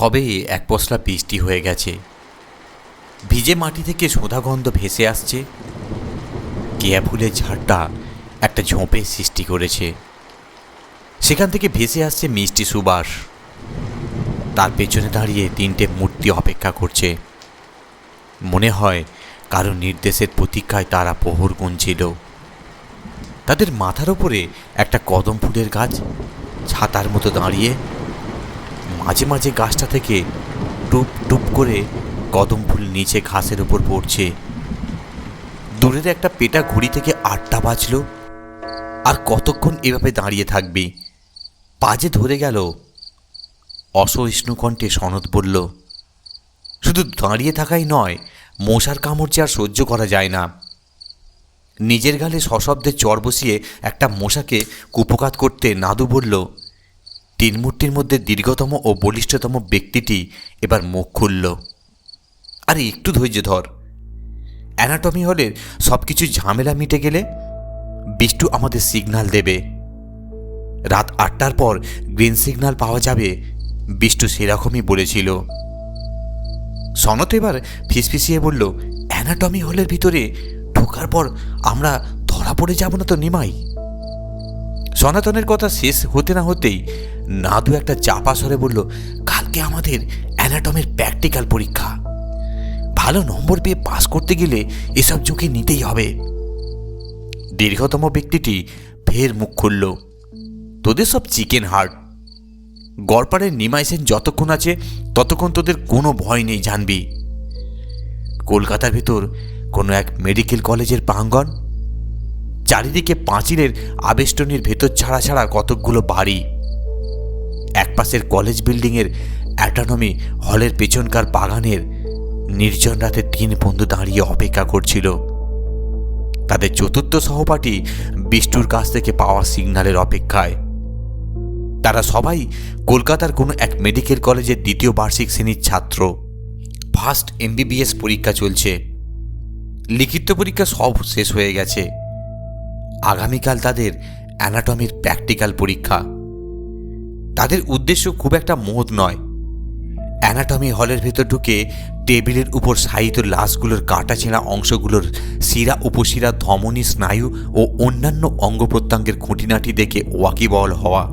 সবে এক পশলা বৃষ্টি হয়ে গেছে। ভিজে মাটি থেকে সোঁধা গন্ধ ভেসে আসছে। কেয়া ফুলের ঝাড়টা একটা ঝোঁপের সৃষ্টি করেছে। সেখান থেকে ভেসে আসছে মিষ্টি সুবাস। তার পেছনে দাঁড়িয়ে তিনটে মূর্তি অপেক্ষা করছে। মনে হয় কারও নির্দেশের প্রতীক্ষায় তারা প্রহর গুনছিল। তাদের মাথার ওপরে একটা কদম ফুলের গাছ ছাতার মতো দাঁড়িয়ে মাঝে মাঝে গাছটা থেকে টুপ টুপ করে কদম ফুল নিচে ঘাসের উপর পড়ছে। দূরের একটা পেটা ঘুড়ি থেকে আটটা বাজলো। আর কতক্ষণ এভাবে দাঁড়িয়ে থাকবি? পাজে ধরে গেল। অসহিষ্ণু কণ্ঠে সনদ বলল শুধু দাঁড়িয়ে থাকাই নয়, মশার কামড় আর সহ্য করা যায় না। নিজের গালে সশব্দে চর বসিয়ে একটা মশাকে কুপকাত করতে নাদু বলল তিন মূর্তির মধ্যে দীর্ঘতম ও বলিষ্ঠতম ব্যক্তিটি এবার মুখ খুলল। আরে, একটু ধৈর্য ধর। অ্যানাটমি হলের সব কিছু ঝামেলা মিটে গেলে বিষ্টু আমাদের সিগনাল দেবে। রাত আটটার পর গ্রিন সিগনাল পাওয়া যাবে, বিষ্টু সেরকমই বলেছিল। সনত এবার ফিসফিসিয়ে বলল, অ্যানাটমি হলের ভিতরে ঢোকার পর আমরা ধরা পড়ে যাব না তো নিমাই? সনাতনের কথা শেষ হতে না হতেই নাদু একটা চাপা স্বরে বলল, কালকে আমাদের অ্যানাটমের প্র্যাকটিক্যাল পরীক্ষা। ভালো নম্বর পেয়ে পাস করতে গেলে এসব ঝুঁকি নিতেই হবে। দীর্ঘতম ব্যক্তিটি ফের মুখ খুলল, তোদের সব চিকেন হার্ট। গড়পাড়ের নিমাইসেন যতক্ষণ আছে, ততক্ষণ তোদের কোনো ভয় নেই, জানবি। কলকাতার ভেতর কোনো এক মেডিকেল কলেজের প্রাঙ্গণ। চারিদিকে পাঁচিলের আবেষ্টনীর ভেতর ছাড়া ছাড়া কতকগুলো বাড়ি। একপাশের কলেজ বিল্ডিংয়ের অ্যাটানমি হলের পেছনকার বাগানের নির্জন রাতে তিন বন্ধু দাঁড়িয়ে অপেক্ষা করছিল। তাদের চতুর্থ সহপাঠী বিষ্টুর কাছ থেকে পাওয়া সিগন্যালের অপেক্ষায়। তারা সবাই কলকাতার কোনো এক মেডিকেল কলেজের দ্বিতীয় বার্ষিক শ্রেণির ছাত্র। ফার্স্ট এমবিবিএস পরীক্ষা চলছে। লিখিত পরীক্ষা সব শেষ হয়ে গেছে। আগামীকাল তাদের অ্যানাটমির প্র্যাকটিক্যাল পরীক্ষা। তাদের উদ্দেশ্য খুব একটা মহৎ নয়। অ্যানাটমি হলের ভেতর ঢুকে টেবিলের উপর সাহিত্য লাশগুলোর কাটা ছেঁড়া অংশগুলোর শিরা, উপশিরা, ধমনী, স্নায়ু ও অন্যান্য অঙ্গ প্রত্যঙ্গের খুঁটিনাটি দেখে ওয়াকিবল হওয়া।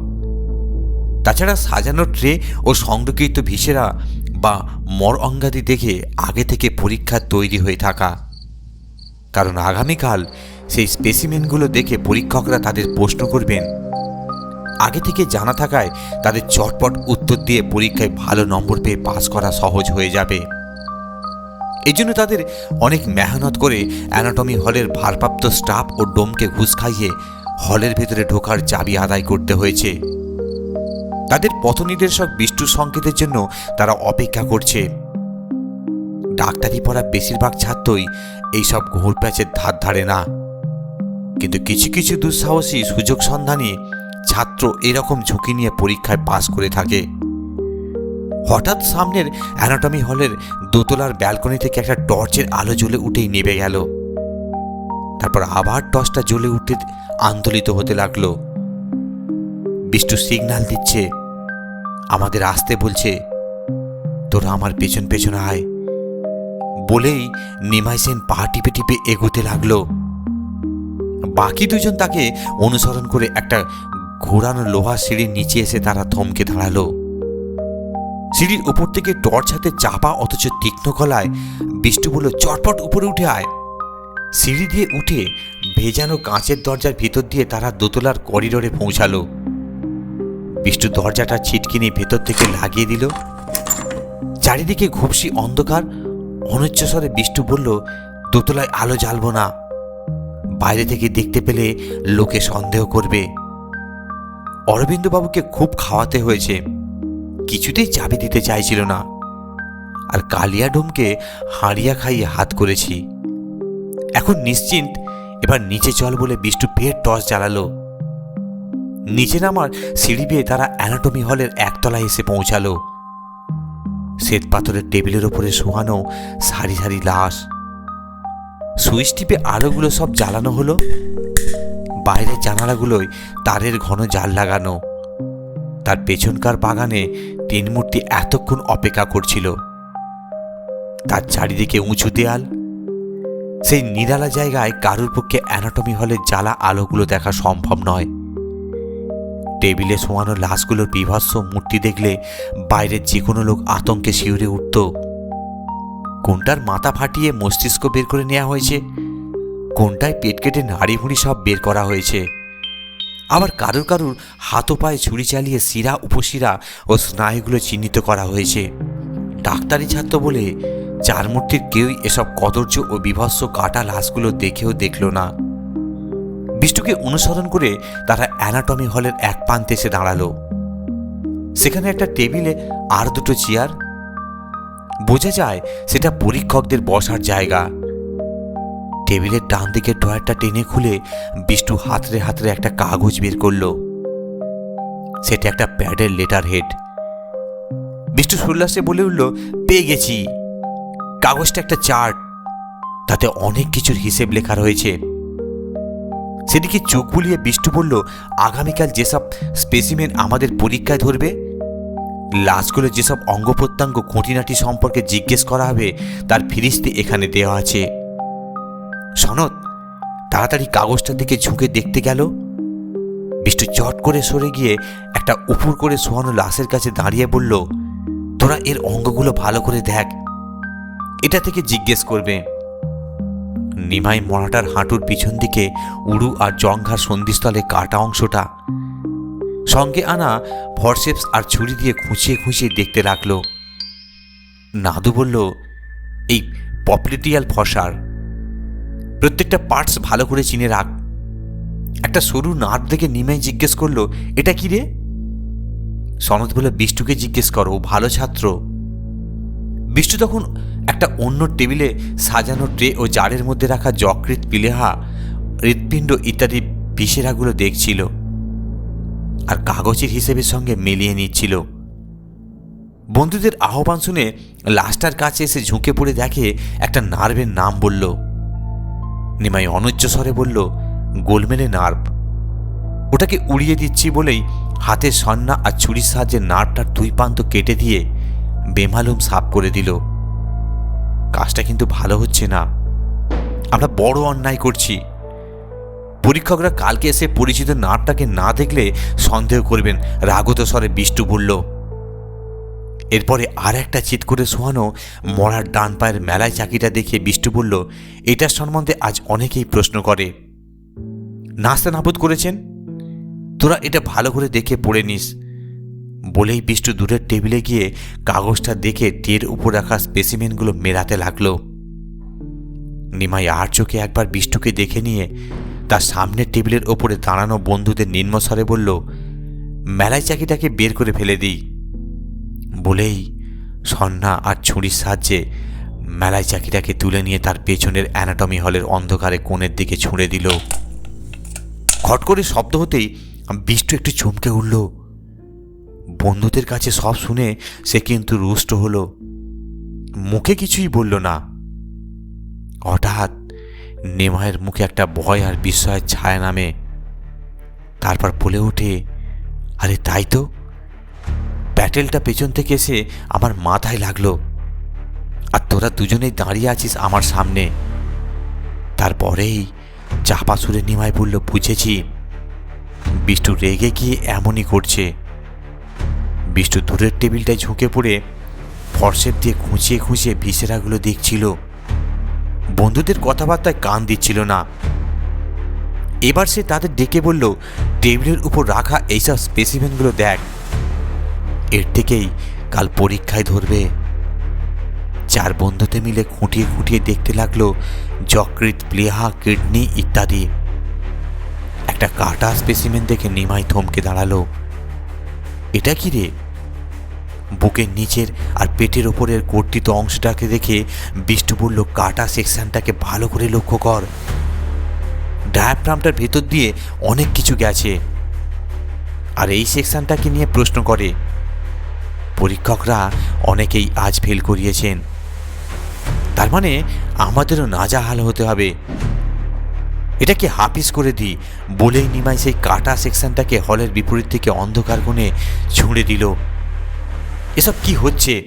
তাছাড়া সাজানো ট্রে ও সংরক্ষিত ভিসেরা বা মর অঙ্গাদি দেখে আগে থেকে পরীক্ষা তৈরি হয়ে থাকা। কারণ আগামীকাল সেই স্পেসিমেনগুলো দেখে পরীক্ষকরা তাদের প্রশ্ন করবেন আগে থেকে জানা থাকায় তাদের চটপট উত্তর দিয়ে পরীক্ষায় ভালো নম্বর পেয়ে পাস করা সহজ হয়ে যাবে। এই জন্য তাদের অনেক মেহনত করে অ্যানাটমি হলের ভারপ্রাপ্ত স্টাফ ও ডোমকে ঘুষ খাইয়ে হলের ভেতরে ঢোকার চাবি আদায় করতে হয়েছে। তাদের পথনির্দেশক বিষ্টুর সংকেতের জন্য তারা অপেক্ষা করছে। ডাক্তারি পড়া বেশিরভাগ ছাত্রই এইসব ঘুর প্যাচের ধার ধারে না। কিন্তু কিছু কিছু দুঃসাহসী সুযোগ সন্ধানী ছাত্র এরকম ঝুঁকি নিয়ে পরীক্ষায় পাশ করে থাকে। হঠাৎ সামনের অ্যানাটমি হলের দোতলার ব্যালকনি থেকে একটা টর্চের আলো জ্বলে উঠেই নেবে গেল। তারপর আবার টর্চটা জ্বলে উঠতে আন্দোলিত হতে লাগল। বিষ্টু সিগন্যাল দিচ্ছে, আমাদের আসতে বলছে, তোরা আমার পেছন পেছন আয়। বলেই নিমাই সেন পা টিপে টিপে এগোতে লাগল। বাকি দুজন তাকে অনুসরণ করে একটা ঘোরানো লোহা সিঁড়ির নিচে এসে তারা থমকে দাঁড়াল। সিঁড়ির উপর থেকে টর্চ হাতে চাপা অথচ তীক্ষ্ণ গলায় বিষ্টু বলল, চটপট উপরে উঠে আয়। সিঁড়ি দিয়ে উঠে ভেজানো কাঁচের দরজার ভিতর দিয়ে তারা দোতলার করিডোরে পৌঁছালো। বিষ্টু দরজাটা ছিটকিনি ভেতর থেকে লাগিয়ে দিল। চারিদিকে ঘুপসি অন্ধকার। অনুচ্চস্বরে বিষ্টু বলল, দোতলায় আলো জ্বালবো না। বাইরে থেকে দেখতে পেলে লোকে সন্দেহ করবে। অরবিন্দবাবুকে খুব খাওয়াতে হয়েছে। কিছুতেই চাবি দিতে চাইছিল না। আর কালিয়া ডোমকে হাঁড়িয়া খাইয়ে হাত করেছি। এখন নিশ্চিন্ত এবার নিচে চল বলে বিষ্টু ফের টর্চ জ্বালালো। নিচে নামার সিঁড়ি বেয়ে তারা অ্যানাটমি হলের একতলায় এসে পৌঁছালো। শ্বেত পাথরের টেবিলের ওপরে শোয়ানো সারি সারি লাশ। সুইচ টিপে আলোগুলো সব জ্বালানো হলো। বাইরের জানালাগুলোয় তারের ঘন জাল লাগানো। তার পেছনকার বাগানে তিন মূর্তি এতক্ষণ অপেক্ষা করছিল। তার চারিদিকে উঁচু দেয়াল। সেই নিরালা জায়গায় কারুর পক্ষে অ্যানাটমি হলের জ্বালা আলোগুলো দেখা সম্ভব নয়। টেবিলে শোয়ানো লাশগুলোর বিভৎস মূর্তি দেখলে বাইরের যে কোনো লোক আতঙ্কে শিউরে উঠত। কোনটার মাথা ফাটিয়ে মস্তিষ্ক বের করে নেওয়া হয়েছে? কোনটায় পেট কেটে নাড়ি ভুঁড়ি সব বের করা হয়েছে। আবার কারুর কারুর হাতো পায়ে ছুরি চালিয়ে শিরা, উপশিরা ও স্নায়ুগুলো চিহ্নিত করা হয়েছে। ডাক্তারি ছাত্র বলে চার মূর্তির কেউই এসব কদর্য ও বিভৎস কাটা লাশগুলো দেখেও দেখল না। বিষ্টুকে অনুসরণ করে তারা অ্যানাটমি হলের এক প্রান্তে এসে দাঁড়াল। সেখানে একটা টেবিলে আর দুটো চেয়ার। বোঝা যায় সেটা পরীক্ষকদের বসার জায়গা। টেবিলের ডান দিকের ড্রয়ারটা টেনে খুলে বিষ্টু হাতরে হাতরে একটা কাগজ বের করল। সেটা একটা প্যাডের লেটার হেড। বিষ্টু সুল্লাসে বলে উঠল, পেয়ে গেছি। কাগজটা একটা চার্ট। তাতে অনেক কিছুর হিসেব লেখা রয়েছে। সেদিকে চোখ বুলিয়ে বিষ্টু বলল, আগামীকাল যেসব স্পেসিমেন আমাদের পরীক্ষায় ধরবে, লাশগুলো যেসব অঙ্গ প্রত্যঙ্গ খুঁটিনাটি সম্পর্কে জিজ্ঞেস করা হবে, তার ফিরিস্তি এখানে দেওয়া আছে। সনদ তাড়াতাড়ি কাগজটার দিকে ঝুঁকে দেখতে গেল। বিষ্টু চট করে সরে গিয়ে একটা উপুর করে শোয়ানো লাশের কাছে দাঁড়িয়ে বলল, তোরা এর অঙ্গগুলো ভালো করে দেখ। এটা থেকে জিজ্ঞেস করবে। নিমাই মরাটার হাঁটুর পিছন দিকে উড়ু আর জঙ্ঘার সন্ধিস্থলে কাটা অংশটা সঙ্গে আনা ভরসেপস আর ছুরি দিয়ে খুঁচিয়ে খুঁচিয়ে দেখতে লাগল। নাদু বলল, এই পপলিটিয়াল ফসার প্রত্যেকটা পার্টস ভালো করে চিনে রাখ। একটা সরু নাট দেখে নিমাই জিজ্ঞেস করল, এটা কি রে? সনদ বলে, বিষ্টুকে জিজ্ঞেস করো ভালো ছাত্র। বিষ্টু তখন একটা অন্য টেবিলে সাজানো ট্রে ও জারের মধ্যে রাখা যকৃত পিলেহা, হৃৎপিণ্ড ইত্যাদি বিশেরাগুলো দেখছিল আর কাগজের হিসেবের সঙ্গে মিলিয়ে নিচ্ছিল। বন্ধুদের আহ্বান শুনে লাস্টার কাছে এসে ঝুঁকে পড়ে দেখে একটা নার্ভের নাম বলল নিমাই অনুজ্জ স্বরে বলল, গোলমেলে নার্ভ। ওটাকে উড়িয়ে দিচ্ছি বলেই হাতের সন্না আর ছুরির সাহায্যে নার্ভটার দুই প্রান্ত কেটে দিয়ে বেমালুম সাফ করে দিল। কাজটা কিন্তু ভালো হচ্ছে না। আমরা বড় অন্যায় করছি। পরীক্ষকরা কালকে এসে পরিচিত নাটটাকে না দেখলে সন্দেহ করবেন রাগত স্বরে বিষ্টু বলল এরপরে আর একটা চিৎ করে শোয়ানো মরার ডান পায়ের মেলায় চাকিটা দেখে বিষ্টু বলল, এটার সম্বন্ধে আজ অনেকেই প্রশ্ন করে। নাস্তা নাবুদ করেছেন? তোরা এটা ভালো করে দেখে পড়ে নিস। বলেই বিষ্টু দূরের টেবিলে গিয়ে কাগজটা দেখে টের উপর রাখা স্পেসিমেনগুলো মেলাতে লাগল। নিমাই আর চোখে একবার বিষ্টুকে দেখে নিয়ে তার সামনের টেবিলের ওপরে দাঁড়ানো বন্ধুদের নিম্নস্বরে বলল, মেলায় চাকিটাকে বের করে ফেলে দিই। বলেই সন্না আর ছুরির সাহায্যে মেলাই চাকিটাকে তুলে নিয়ে তার পেছনের অ্যানাটমি হলের অন্ধকারে কোণের দিকে ছুঁড়ে দিল। খট করে শব্দ হতেই বিষ্টু একটু চমকে উঠল। বন্ধুদের কাছে সব শুনে সে কিন্তু রুষ্ট হলো। মুখে কিছুই বলল না। হঠাৎ নেমায়ের মুখে একটা ভয় আর বিস্ময়ের ছায়া নামে। তারপর বলে ওঠে, আরে তাই তো? প্যাটেলটা পেছন থেকে এসে আমার মাথায় লাগল। আর তোরা দুজনেই দাঁড়িয়ে আছিস আমার সামনে। তারপরেই চাপা সুরে নিমায় বলল, বুঝেছি। বিষ্টু রেগে গিয়ে এমনই করছে। বিষ্টু দূরের টেবিলটায় ঝুঁকে পড়ে ফর্সেপ দিয়ে খুঁচিয়ে খুঁচিয়ে ভিসেরাগুলো দেখছিল। বন্ধুদের কথাবার্তায় কান দিচ্ছিল না। এবার সে তাদের ডেকে বলল, টেবিলের উপর রাখা এইসব স্পেসিমেনগুলো দেখ। এর থেকেই কাল পরীক্ষায় ধরবে। চার বন্ধুতে মিলে খুঁটিয়ে খুঁটিয়ে দেখতে লাগল যকৃত প্লেহা, কিডনি ইত্যাদি। একটা কাটা স্পেসিমেন দেখে নিমাই থমকে দাঁড়াল। এটা কি রে? বুকের নিচের আর পেটের ওপরের কর্তিত অংশটাকে দেখে বিষ্টু বলল, কাটা সেকশনটাকে ভালো করে লক্ষ্য কর। ডায়াফ্রামটার ভেতর দিয়ে অনেক কিছু গেছে। আর এই সেকশনটাকে নিয়ে প্রশ্ন করে পরীক্ষকরা অনেকেই আজ ফেল করিয়েছেন। তার মানে আমাদেরও নাজাহাল হতে হবে। এটাকে হাফিস করে দিই। বলেই নিমাই সেই কাটা সেকশনটাকে হলের বিপরীত থেকে অন্ধকার কোণে ছুঁড়ে দিল। এসব কি হচ্ছে?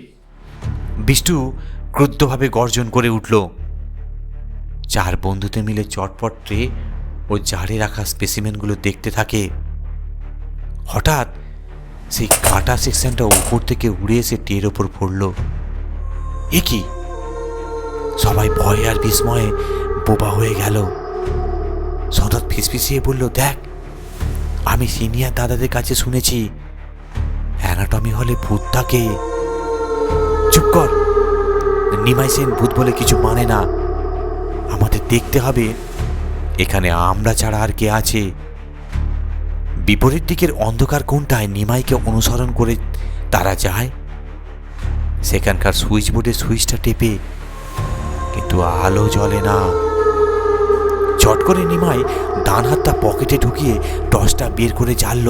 বিষ্টু ক্রুদ্ধভাবে গর্জন করে উঠল। চার বন্ধুতে মিলে চটপট ট্রে ও জারে রাখা স্পেসিমেনগুলো দেখতে থাকে। হঠাৎ সেই কাটা সেকশনটা উপর থেকে উড়ে এসে টের ওপর পড়ল। এ কি? সবাই ভয় আর বিস্ময়ে বোবা হয়ে গেল। সদত ফিসফিসিয়ে বলল, দেখ, আমি সিনিয়র দাদাদের কাছে শুনেছি, অ্যানাটমি হলে ভূত থাকে। চুপ কর। নিমাই সেন ভূত বলে কিছু মানে না। আমাদের দেখতে হবে, এখানে আমরা ছাড়া আর কে আছে। বিপরীত দিকের অন্ধকার কোনটায় নিমাইকে অনুসরণ করে তারা যায়। সেখানকার সুইচ বোর্ডে সুইচটা টেপে, কিন্তু আলো জ্বলে না। চট করে নিমাই ডান হাতটা পকেটে ঢুকিয়ে টর্চটা বের করে জ্বালল।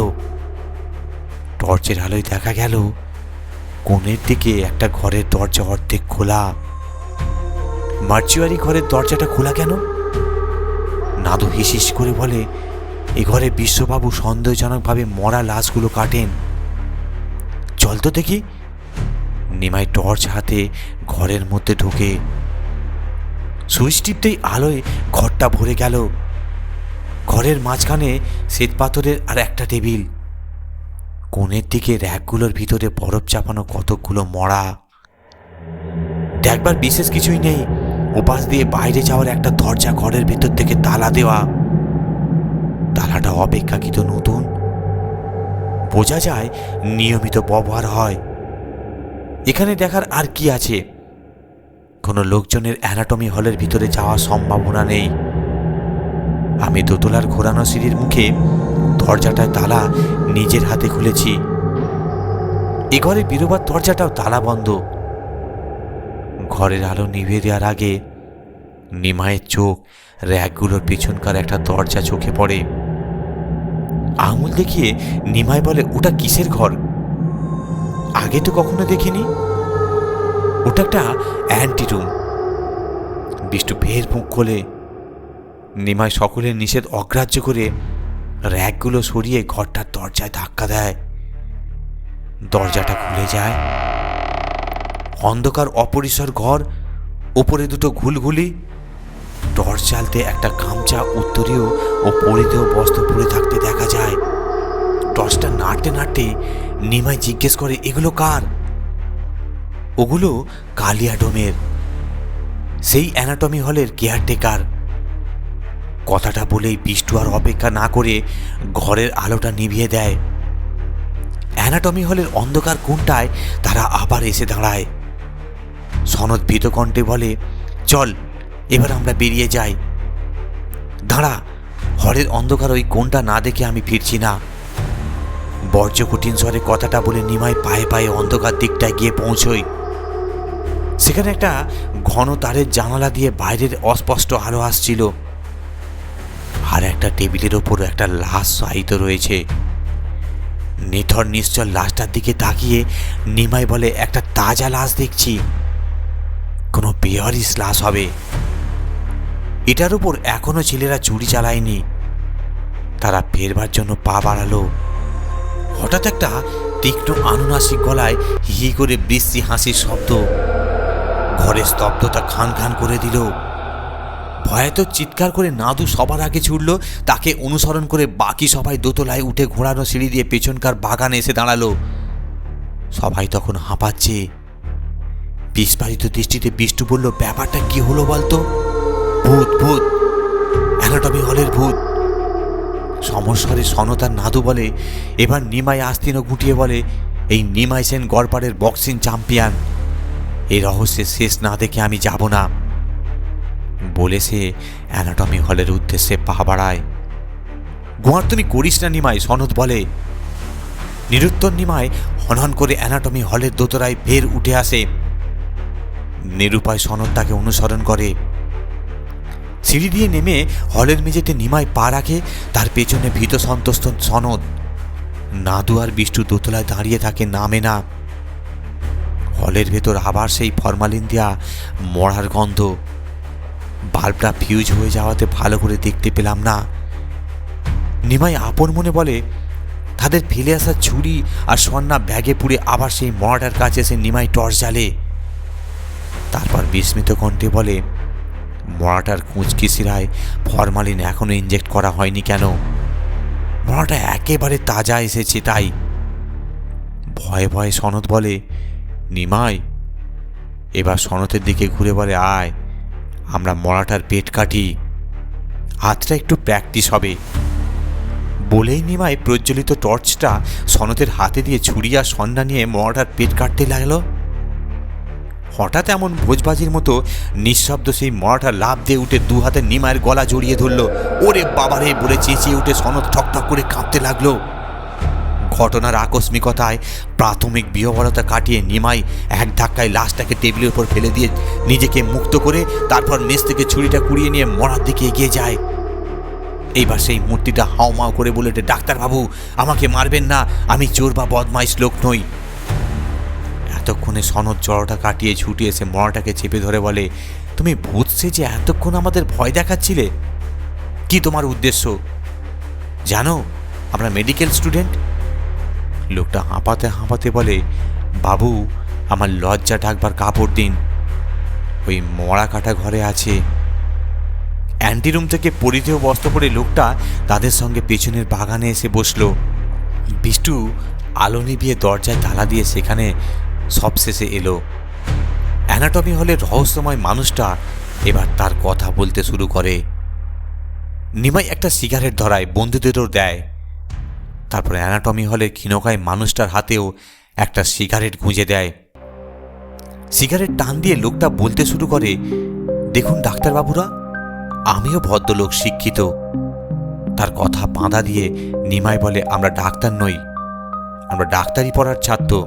টর্চের আলোয় দেখা গেল, কোণের দিকে একটা ঘরের দরজা অর্ধেক খোলা। মার্চুয়ারি ঘরের দরজাটা খোলা কেন? নাদু হিসিস করে বলে এ ঘরে বিশ্ববাবু সন্দেহজনকভাবে মরা লাশগুলো কাটেন। চল তো দেখি। নিমাই টর্চ হাতে ঘরের মধ্যে ঢুকে। সুইচ টিপতেই আলোয় ঘরটা ভরে গেল। ঘরের মাঝখানে শ্বেত পাথরের আর একটা টেবিল। কোণের দিকে র্যাকগুলোর ভিতরে বরফ চাপানো কতকগুলো মরা। দেখবার বিশেষ কিছুই নেই। উপাস দিয়ে বাইরে যাওয়ার একটা দরজা ঘরের ভিতর থেকে তালা দেওয়া। তালাটা অপেক্ষাকৃত নতুন। বোঝা যায় নিয়মিত ব্যবহার হয়। এখানে দেখার আর কি আছে? কোনো লোকজনের অ্যানাটমি হলের ভিতরে যাওয়ার সম্ভাবনা নেই। আমি দোতলার ঘোরানো সিঁড়ির মুখে দরজাটায় তালা নিজের হাতে খুলেছি। এ ঘরে বেরোবার দরজাটাও তালা বন্ধ। ঘরের আলো নিভে দেওয়ার আগে নিমায়ের চোখ র্যাকগুলোর পিছনকার একটা দরজা চোখে পড়ে। আঙুল দেখিয়ে নিমাই বলে, ওটা কিসের ঘর? আগে তো কখনো দেখিনি। ওটা একটা অ্যান্টি রুম বিষ্টু ফের মুখ খোলে। নিমাই সকলের নিষেধ অগ্রাহ্য করে র্যাকগুলো সরিয়ে ঘরটার দরজায় ধাক্কা দেয়। দরজাটা খুলে যায়। অন্ধকার অপরিসর ঘর ওপরে দুটো ঘুলঘুলি টর্চ জ্বালতে একটা গামছা উত্তরীয় ও পরিধেয় বস্ত্র পরে থাকতে দেখা যায়। টর্চটা নাড়তে নাড়তে নিমাই জিজ্ঞেস করে, এগুলো কার? ওগুলো কালিয়াডোমের সেই অ্যানাটমি হলের কেয়ারটেকার। কথাটা বলেই বিষ্টু আর অপেক্ষা না করে ঘরের আলোটা নিভিয়ে দেয়। অ্যানাটমি হলের অন্ধকার কোনটায় তারা আবার এসে দাঁড়ায়। সনদ ভীতকণ্ঠে বলে, চল এবার আমরা বেরিয়ে যাই। দাঁড়া হরের অন্ধকার ওই কোনটা না দেখে আমি ফিরছি না। বর্জ্য কঠিন স্বরে কথাটা বলে নিমাই পায়ে পায়ে অন্ধকার দিকটায় গিয়ে পৌঁছই। সেখানে একটা ঘন তারের জানালা দিয়ে বাইরের অস্পষ্ট আলো আসছিল। আর একটা টেবিলের ওপর একটা লাশ সাহিত রয়েছে। নিথর নিশ্চল লাশটার দিকে তাকিয়ে নিমাই বলে, একটা তাজা লাশ দেখছি। কোনো বেয়ারিস লাশ হবে। এটার উপর এখনও ছেলেরা চুরি চালায়নি। তারা ফেরবার জন্য পা বাড়ালো। হঠাৎ একটা তীক্ষ্ণ আনুনাসিক গলায় হি করে বৃষ্টি হাসির শব্দ। ঘরের স্তব্ধতা খান খান করে দিল। ভয়ে তো চিৎকার করে নাদু সবার আগে ছুটল তাকে অনুসরণ করে বাকি সবাই দোতলায় উঠে ঘোরানো সিঁড়ি দিয়ে পেছনকার বাগানে এসে দাঁড়াল। সবাই তখন হাঁপাচ্ছে। বিস্ফারিত দৃষ্টিতে বিষ্টু বলল, ব্যাপারটা কি হলো বলতো? ভূত ভূত। অ্যানাটমি হলের ভূত। সমস্বরে সনতার নাদু বলে, এবার নিমাই আস্তিন গুটিয়ে বলে, এই নিমাই সেন গড়পাড়ের বক্সিং চ্যাম্পিয়ন এই রহস্যের শেষ না দেখে আমি যাব না। বলে সে অ্যানাটমি হলের উদ্দেশ্যে পা বাড়ায়। গোয়ার তুমি করিস না নিমাই, সনদ বলে। নিরুত্তর নিমায় হনহন করে অ্যানাটমি হলের দোতরায় ফের উঠে আসে। নিরুপায় সনদ তাকে অনুসরণ করে। সিঁড়ি দিয়ে নেমে হলের মেঝেতে নিমাই পা রাখে, তার পেছনে ভীত সন্তস্ত সনদ। নাদু আর বিষ্টু দোতলায় দাঁড়িয়ে থাকে নামে না। হলের ভেতর আবার সেই ফরমালিন দেওয়া মরার গন্ধ। বাল্বটা ফিউজ হয়ে যাওয়াতে ভালো করে দেখতে পেলাম না। নিমাই আপন মনে বলে, তাদের ফেলে আসা ছুরি আর সন্না ব্যাগে পুড়ে আবার সেই মরাটার কাছে এসে নিমাই টর্চ জ্বালে তারপর বিস্মিত কণ্ঠে বলে মরাটার কুঁচকি শিরায় ফরমালিন এখনও ইনজেক্ট করা হয়নি কেন? মরাটা একেবারে তাজা এসেছে তাই। ভয়ে ভয়ে সনদ বলে, নিমাই, এবার সনতের দিকে ঘুরে বলে, আয়, আমরা মরাটার পেট কাটি। হাতটা একটু প্র্যাকটিস হবে। বলেই নিমাই প্রজ্বলিত টর্চটা সনতের হাতে দিয়ে ছুরি আর সন্ধ্যা নিয়ে মরাটার পেট কাটতে লাগল। হঠাৎ এমন ভোজবাজির মতো নিঃশব্দ সেই মরাটা লাভ দিয়ে উঠে দু হাতে নিমায়ের গলা জড়িয়ে ধরলো। ওরে বাবারে বলে চেঁচিয়ে উঠে সনদ ঠকঠক করে কাঁপতে লাগল। ঘটনার আকস্মিকতায় প্রাথমিক বিহবলতা কাটিয়ে নিমাই এক ধাক্কায় লাশটাকে টেবিলের উপর ফেলে দিয়ে নিজেকে মুক্ত করে তারপর মেজ থেকে ছুরিটা কুড়িয়ে নিয়ে মরার দিকে এগিয়ে যায়। এইবার সেই মূর্তিটা হাওমাও করে বলে ডাক্তারবাবু, আমাকে মারবেন না, আমি চোর বা বদমাইশ লোক নই। এতক্ষণে সনদ জড়টা কাটিয়ে ছুটে এসে মরাটাকে চেপে ধরে বলে, তুমি বুঝছে যে এতক্ষণ আমাদের ভয় দেখাচ্ছিলে? কি তোমার উদ্দেশ্য? জানো, আমরা মেডিকেল স্টুডেন্ট? লোকটা হাঁপাতে হাঁপাতে বলে, বাবু, আমার লজ্জা ঢাকবার কাপড় দিন। ওই মরা কাটা ঘরে আছে। অ্যান্টিরুম থেকে পরিধেয় বস্ত্র পরে লোকটা তাদের সঙ্গে পেছনের বাগানে এসে বসল। বিষ্টু আলো নিভিয়ে দরজায় তালা দিয়ে সেখানে সবশেষে এলো। অ্যানাটমি হলে রহস্যময় মানুষটা এবার তার কথা বলতে শুরু করে। নিমাই একটা সিগারেট ধরায় বন্ধুদেরও দেয়। তারপর অ্যানাটমি হলে ক্ষীণকায় মানুষটার হাতেও একটা সিগারেট গুঁজে দেয়। সিগারেট টান দিয়ে লোকটা বলতে শুরু করে, দেখুন ডাক্তারবাবুরা, আমিও ভদ্রলোক শিক্ষিত। তার কথা বাঁধা দিয়ে নিমাই বলে, আমরা ডাক্তার নই, আমরা ডাক্তারি পড়ার ছাত্র।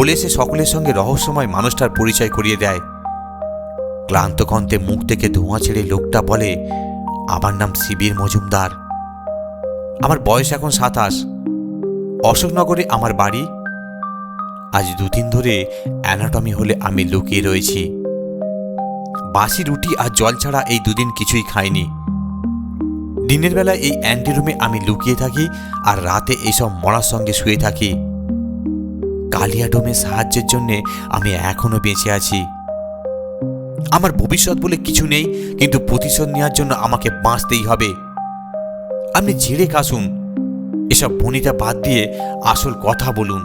বলে সে সকলের সঙ্গে রহস্যময় মানুষটার পরিচয় করিয়ে দেয়। ক্লান্ত কণ্ঠে মুখ থেকে ধোঁয়া ছেড়ে লোকটা বলে, আমার নাম শিবির মজুমদার। আমার বয়স এখন সাতাশ। অশোকনগরে আমার বাড়ি। আজ দুদিন ধরে অ্যানাটমি হলে আমি লুকিয়ে রয়েছি। বাসি রুটি আর জল ছাড়া এই দুদিন কিছুই খাইনি। দিনের বেলা এই অ্যান্টিরুমে আমি লুকিয়ে থাকি আর রাতে এইসব মরার সঙ্গে শুয়ে থাকি। কালিয়াডোমের সাহায্যের জন্যে আমি এখনও বেঁচে আছি। আমার ভবিষ্যৎ বলে কিছু নেই, কিন্তু প্রতিশোধ নেওয়ার জন্য আমাকে বাঁচতেই হবে। আপনি ঝেড়ে কাশুন এসব বনিতা বাদ দিয়ে আসল কথা বলুন।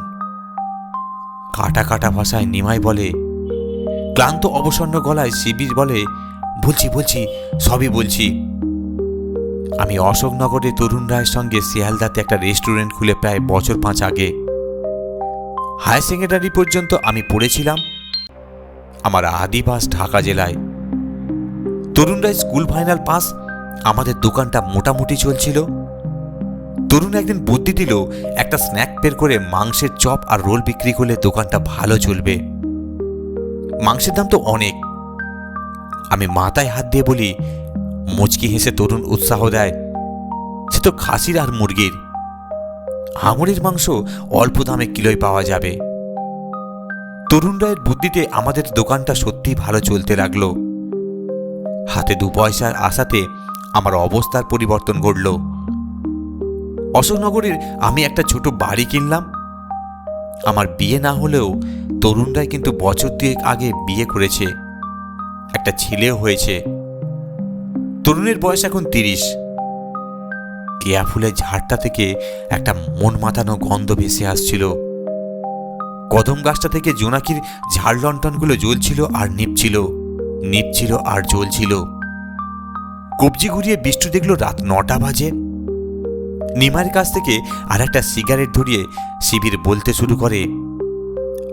কাটা কাটা ভাষায় নিমাই বলে, ক্লান্ত অবসন্ন গলায় শিবির বলে, বলছি বলছি, সবই বলছি। আমি অশোকনগরে তরুণ রায়ের সঙ্গে শিয়ালদাতে একটা রেস্টুরেন্ট খুলে প্রায় বছর পাঁচ আগে। হায়ার সেকেন্ডারি পর্যন্ত আমি পড়েছিলাম। আমার আদিবাস ঢাকা জেলায়। Tarun Roy school final pass, আমাদের দোকানটা মোটামুটি চলছিল। তরুণ একদিন বুদ্ধি দিল, একটা স্ন্যাক বের করে মাংসের চপ আর রোল বিক্রি করলে দোকানটা ভালো চলবে। মাংসের দাম তো অনেক। আমি মাথায় হাত দিয়ে বলি, মুচকি হেসে তরুণ উৎসাহ দেয়, সে তো খাসির আর মুরগির। হাঙরের মাংস অল্প দামে কিলোয় পাওয়া যাবে। তরুণ রায়ের বুদ্ধিতে আমাদের দোকানটা সত্যি ভালো চলতে লাগল। হাতে দু পয়সার আশাতে আমার অবস্থার পরিবর্তন ঘটল। অশোকনগরের আমি একটা ছোট বাড়ি কিনলাম। আমার বিয়ে না হলেও তরুণ রায় কিন্তু বছর দুয়েক আগে বিয়ে করেছে। একটা ছেলেও হয়েছে। তরুণের বয়স এখন তিরিশ। কেয়া ফুলের ঝাড়টা থেকে একটা মন মাতানো গন্ধ ভেসে আসছিল। কদম গাছটা থেকে জোনাকির ঝাড় লন্ঠনগুলো জ্বলছিল আর নিপছিল নিপছিল আর জ্বলছিল। কবজি ঘুরিয়ে বিষ্টু দেখল রাত নটা বাজে। নিমার কাছ থেকে আর একটা সিগারেট ধরিয়ে শিবির বলতে শুরু করে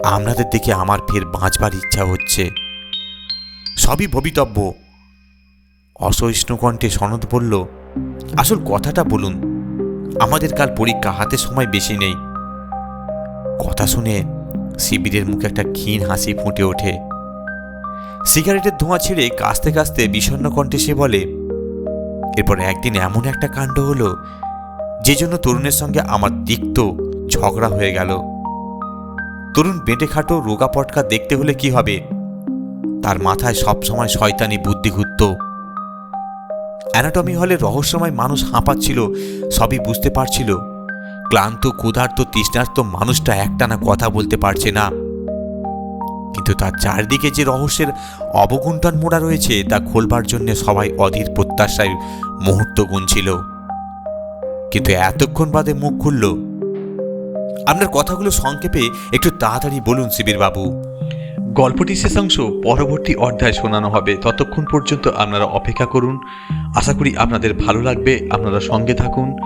আপনাদের দেখে আমার ফের বাঁচবার ইচ্ছা হচ্ছে। সবই ভবিতব্য। অসহিষ্ণু কণ্ঠে সনদ বলল আসল কথাটা বলুন, আমাদের কাল পরীক্ষা হাতে সময় বেশি নেই। কথা শুনে শিবিরের মুখে একটা ক্ষীণ হাসি ফুটে ওঠে। সিগারেটের ধোঁয়া ছেড়ে কাস্তে কাস্তে বিষণ্ন কণ্ঠে সে বলে, এরপর একদিন এমন একটা কাণ্ড হলো, যে জন্য তরুণের সঙ্গে আমার তিক্ত ঝগড়া হয়ে গেল। তরুণ বেঁটে খাটো রোগা পটকা দেখতে হলে কি হবে? তার মাথায় সবসময় শয়তানি বুদ্ধি ঘুরত অ্যানাটমি হলে রহস্যময় মানুষ হাঁপাচ্ছিল, সবই বুঝতে পারছিল। ক্লান্ত, ক্ষুধার্ত, তৃষ্ণার্ত মানুষটা একটানা কথা বলতে পারছে না। কিন্তু তার চারদিকে যে রহস্যের অবগুণ্ঠন মোড়া রয়েছে, তা খোলবার জন্য সবাই অধীর প্রত্যাশায় মুহূর্ত গুনছিল। কিন্তু এতক্ষণ বাদে মুখ খুলল। আপনার কথাগুলো সংক্ষেপে একটু তাড়াতাড়ি বলুন শিবির বাবু গল্পটি শেষাংশ পরবর্তী অধ্যায় শোনানো হবে। ততক্ষণ পর্যন্ত আপনারা অপেক্ষা করুন। আশা করি আপনাদের ভালো লাগবে। আপনারা সঙ্গে থাকুন।